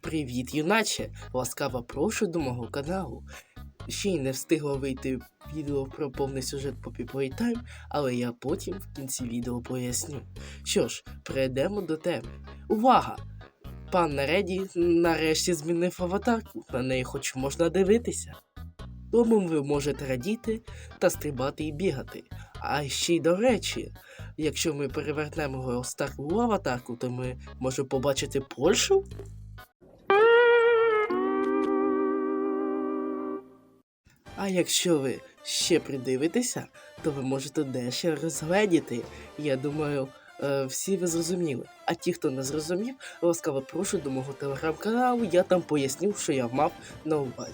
Привіт, юначе! Ласкаво прошу до мого каналу. Ще й не встигло вийти відео про повний сюжет по Playtime, але я потім в кінці відео поясню. Що ж, перейдемо до теми. Увага! Пан Нареді нарешті змінив аватарку, на неї хоч можна дивитися. Тому ви можете радіти та стрибати і бігати. А ще й до речі, якщо ми перевернемо його стару аватарку, то ми можемо побачити Польщу. А якщо ви ще придивитеся, то ви можете дещо розгледіти. Я думаю, е, всі ви зрозуміли. А ті, хто не зрозумів, ласкаво прошу до мого телеграм-каналу, я там пояснив, що я мав на увазі.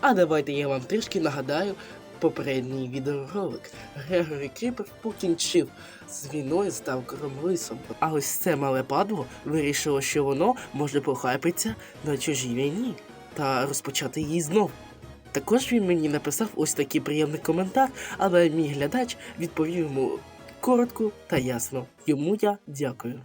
А давайте я вам трішки нагадаю попередній відеоролик. Грегорі Кріпер покінчив з війною з Давкером Лисом. А ось це мале падло вирішило, що воно може похайпитися на чужій війні та розпочати її знову. Також він мені написав ось такий приємний коментар, але мій глядач відповів йому коротко та ясно. Йому я дякую.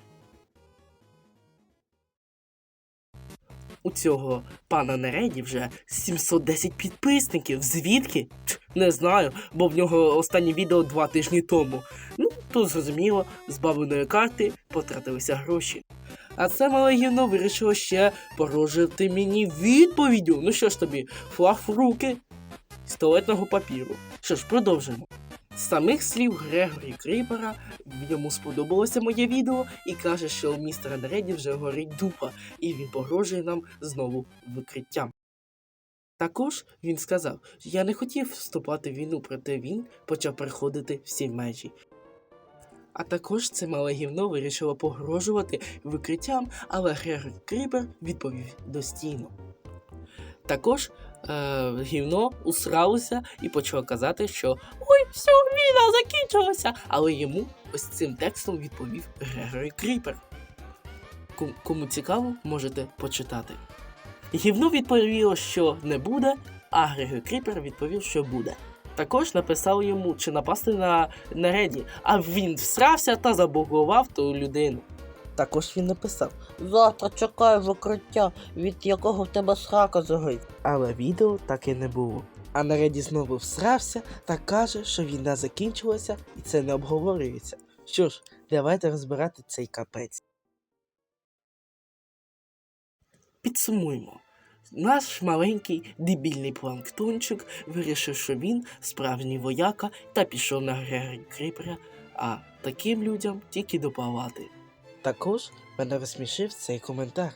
У цього пана Нереді вже 710 підписників. Звідки? Не знаю, бо в нього останнє відео два тижні тому. Ну, то зрозуміло, з бабиної карти потратилися гроші. А це мале гівно вирішило ще порожити мені відповіддю. Ну що ж тобі, флаг в руки з туалетного папіру. Що ж, продовжимо. З самих слів Грегорі Кріпера йому сподобалося моє відео і каже, що у містера Нереді вже горить дупа, і він погрожує нам знову викриттям. Також він сказав, що я не хотів вступати в війну, проте він почав переходити всі межі. А також це мале гівно вирішило погрожувати викриттям, але Грегор Кріпер відповів достійно. Також е, гівно усралося і почало казати, що ой, все, війна закінчилася. Але йому ось цим текстом відповів Грегорі Кріпер. Ком- Кому цікаво, можете почитати. Гівно відповіло, що не буде, а Грегорі Кріпер відповів, що буде. Також написав йому, чи напасти на Нереді, а він всрався та забугував ту людину. Також він написав, Завтра чекаю викриття, від якого в тебе срака загить. але відео так і не було. А Нереді знову всрався та каже, що війна закінчилася і це не обговорюється. Що ж, давайте розбирати цей капець. Підсумуємо. Наш маленький дебільний планктончик вирішив, що він справжній вояка та пішов на Грегорі Кріпера, а таким людям тільки допалати. Також мене розсмішив цей коментар.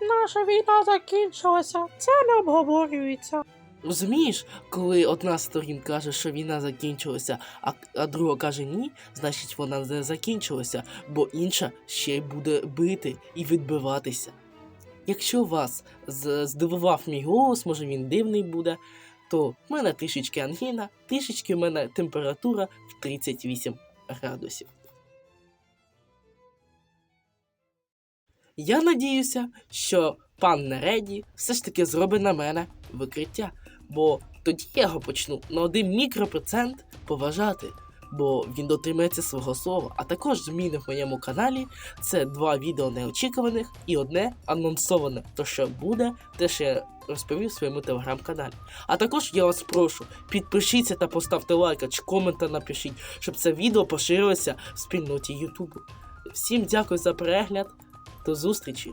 Наша війна закінчилася, це не обговорюється. Розумієш, коли одна з сторін каже, що війна закінчилася, а, а друга каже ні, значить вона не закінчилася, бо інша ще й буде бити і відбиватися. Якщо вас здивував мій голос, може він дивний буде, то в мене трішечки ангіна, трішечки в мене температура в 38 градусів. Я надіюся, що пан Нереді все ж таки зробить на мене викриття, бо тоді я його почну на один мікропроцент поважати, бо він дотримається свого слова. А також зміни в моєму каналі це два відео неочікуваних і одне анонсоване. То що буде, те що я розповів в своєму телеграм-каналі. А також я вас прошу, підпишіться та поставте лайк, чи коментар напишіть, щоб це відео поширилося в спільноті Ютубу. Всім дякую за перегляд. До зустрічі!